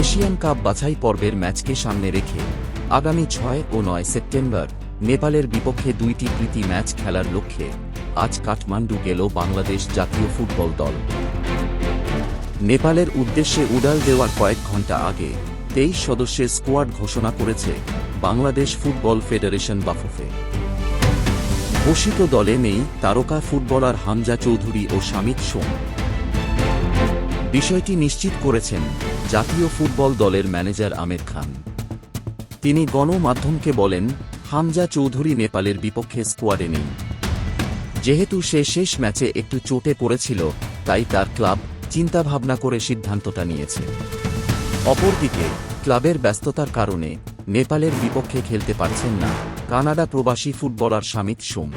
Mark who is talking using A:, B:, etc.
A: Asian cup বাছাই পর্বের ম্যাচকে সামনে রেখে আগামী ছয় ও নয় সেপ্টেম্বর নেপালের বিপক্ষে দুইটি প্রীতি ম্যাচ খেলার লক্ষ্যে আজ কাঠমান্ডু গেল বাংলাদেশ জাতীয় ফুটবল দল। নেপালের উদ্দেশ্যে উড়াল দেওয়ার কয়েক ঘণ্টা আগে তেইশ সদস্যের স্কোয়াড ঘোষণা করেছে বাংলাদেশ ফুটবল ফেডারেশন বাফুফে। ঘোষিত দলে নেই তারকা ফুটবলার হামজা চৌধুরী ও শামিত সোম। বিষয়টি নিশ্চিত করেছেন জাতীয় ফুটবল দলের ম্যানেজার আমির খান। তিনি গণমাধ্যমকে বলেন, হামজা চৌধুরী নেপালের বিপক্ষে স্কোয়াডে নেই। যেহেতু সে শেষ ম্যাচে একটু চোটে পড়েছিল, তাই তার ক্লাব চিন্তাভাবনা করে সিদ্ধান্তটা নিয়েছে। অপরদিকে, ক্লাবের ব্যস্ততার কারণে নেপালের বিপক্ষে খেলতে পারছেন না কানাডা প্রবাসী ফুটবলার শামিত সোম।